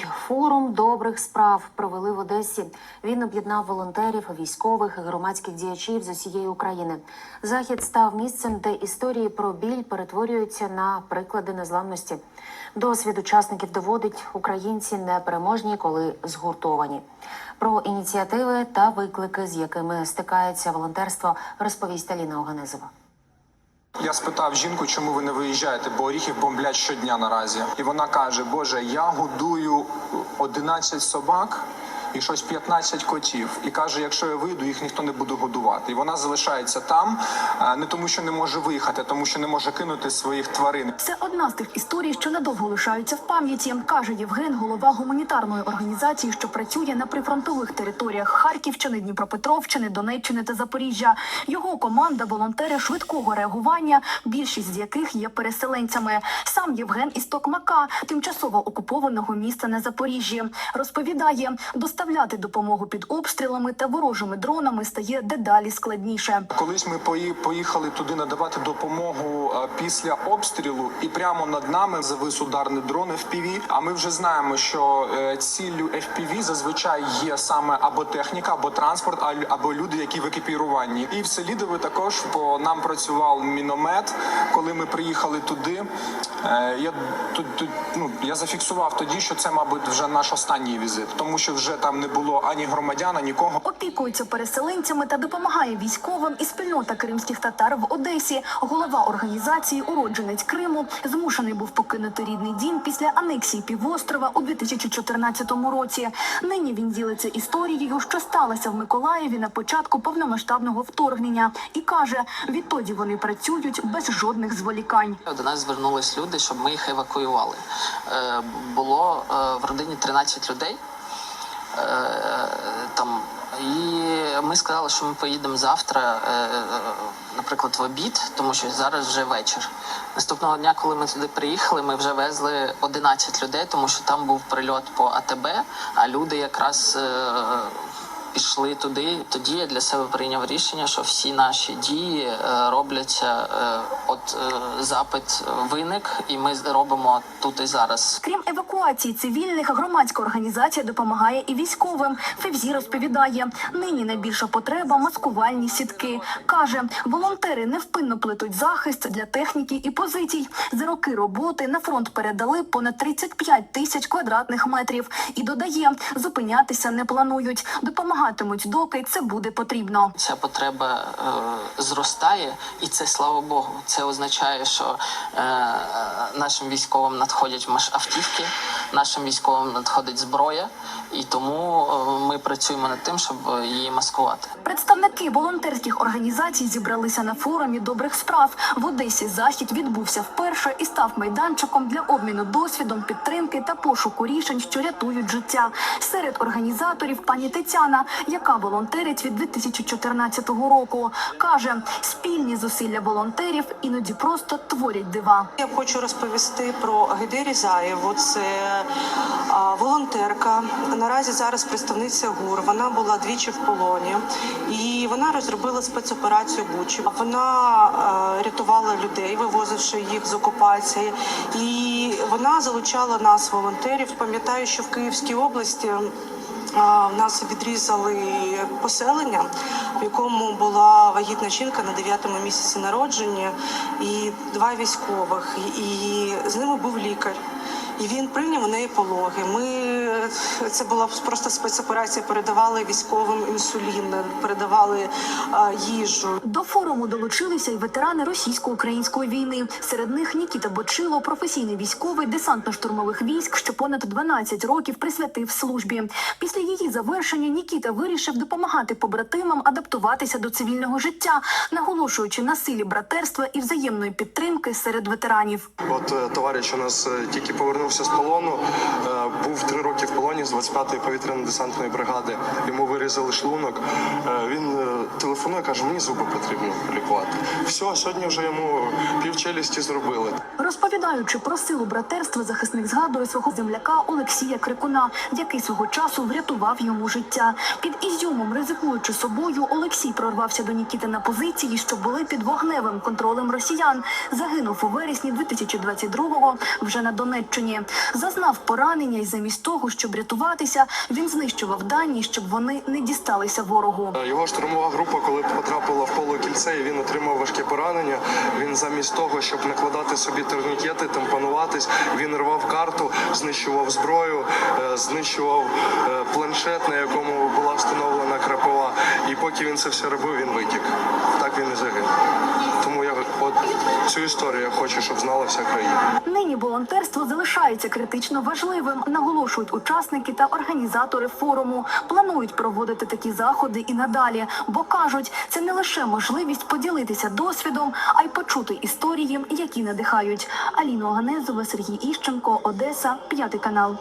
Тривають форум добрих справ. Провели в Одесі. Він об'єднав волонтерів, військових і громадських діячів з усієї України. Захід став місцем, де історії про біль перетворюються на приклади незламності. Досвід учасників доводить, українці непереможні, коли згуртовані. Про ініціативи та виклики, з якими стикається волонтерство, розповість Аліна Оганезова. Я спитав жінку, чому ви не виїжджаєте, бо оріхів бомблять щодня наразі. І вона каже: Боже, я годую 11 собак і щось 15 котів. І каже, якщо я вийду, їх ніхто не буде годувати. І вона залишається там е, не тому, що не може виїхати, а тому що не може кинути своїх тварин. Це одна з тих історій, що надовго лишаються в пам'яті, каже Євген, голова гуманітарної організації, що працює на прифронтових територіях Харківщини, Дніпропетровщини, Донеччини та Запоріжжя. Його команда волонтери швидкого реагування, більшість з яких є переселенцями. Сам Євген із Токмака, тимчасово окупованого міста на Запоріжжі, розповідає, доставляти допомогу під обстрілами та ворожими дронами стає дедалі складніше. Колись ми поїхали туди надавати допомогу після обстрілу, і прямо над нами завис ударний дрон FPV. А ми вже знаємо, що е, ціллю FPV зазвичай є саме або техніка, або транспорт, або люди, які в екіпіруванні. І в Селідові також по нам працював міномет. Коли ми приїхали туди, я тут, тут ну я зафіксував тоді, що це, мабуть, вже наш останній візит, тому що вже там не було ані громадян, ані нікого. Опікується переселенцями та допомагає військовим і спільнота кримських татар в Одесі. Голова організації Уродженець Криму змушений був покинути рідний дім після анексії півострова у 2014 році. Нині він ділиться історією, що сталося в Миколаєві на початку повномасштабного вторгнення, і каже, відтоді вони працюють без жодних зволікань. До нас звернулись люди, щоб ми їх евакуювали. Е, було е, в родині 13 людей. Е, там, і ми сказали, що ми поїдемо завтра, наприклад, в обід, тому що зараз вже вечір. Наступного дня, коли ми туди приїхали, ми вже везли 11 людей, тому що там був прильот по АТБ, а люди якраз. Пішли туди. Тоді я для себе прийняв рішення, що всі наші дії е, робляться. Е, от е, запит виник, і ми робимо тут і зараз. Крім евакуації цивільних, громадська організація допомагає і військовим. Февзі розповідає, нині найбільша потреба маскувальні сітки. каже, волонтери невпинно плетуть захист для техніки і позицій. За роки роботи на фронт передали понад 35 тисяч квадратних метрів. І додає, зупинятися не планують. Допомагатимуть, доки це буде потрібно. Ця потреба е, зростає, і це слава Богу. Це означає, що е, е, нашим військовим надходять автівки, нашим військовим надходить зброя, і тому е, ми працюємо над тим, щоб її маскувати. Представники волонтерських організацій зібралися на форумі добрих справ. В Одесі захід відбувся вперше і став майданчиком для обміну досвідом, підтримки та пошуку рішень, що рятують життя. Серед організаторів пані Тетяна, яка волонтерить від 2014 року, каже, спільні зусилля волонтерів іноді просто творять дива. Я хочу розповісти про Гайде Різаєву. Це волонтерка. Наразі зараз представниця ГУР. Вона була двічі в полоні, і вона розробила спецоперацію Бучі. Вона рятувала людей, вивозивши їх з окупації, і вона залучала нас, волонтерів. Пам'ятаю, що в Київській області. В нас відрізали поселення, в якому була вагітна жінка на 9-му місяці народження, і два військових. І з ними був лікар. І він прийняв у неї пологи. Ми це була просто спецоперація. Передавали військовим інсулін, передавали а, їжу. До форуму долучилися й ветерани російсько-української війни. Серед них Нікіта Бочило, професійний військовий десантно-штурмових військ, що понад 12 років присвятив службі. Після її завершення Нікіта вирішив допомагати побратимам адаптуватися до цивільного життя, наголошуючи на силі братерства і взаємної підтримки серед ветеранів. От е, товариш у нас е, тільки повернувся з полону, е, був три роки в полоні з 25-ї повітряно-десантної бригади. Йому вирізали шлунок. Е, Він е, телефонує, каже, мені зуби потрібно лікувати. Все, сьогодні вже йому півчелюсті зробили. Розповідаючи про силу братерства, захисник згадує свого земляка Олексія Крикуна, який свого часу врятував йому життя. Під ізюмом, ризикуючи собою, Олексій прорвався до Нікіти на позиції, що були під вогневим контролем росіян. Загинув у вересні 2022-го вже на Донеччині. Зазнав поранення, і замість того, щоб рятуватися, він знищував дані, щоб вони не дісталися ворогу. Е, Його штурмова група, коли потрапила в поле кільце, і він отримав важке поранення. Він замість того, щоб накладати собі турнікети, тампонуватись, він рвав карту, знищував зброю, е, знищував е, планшет, на якому була встановлена крапова. І поки він це все робив, він витік. Так він і загинув. Тому я от цю історію я хочу, щоб знала вся країна. Нині волонтерство залишається критично важливим, наголошують учасники та організатори форуму. Планують проводити такі заходи і надалі, бо кажуть, це не лише можливість поділитися досвідом, а й почути історії, які надихають. Аліна Оганезова, Сергій Іщенко, Одеса, п'ятий канал.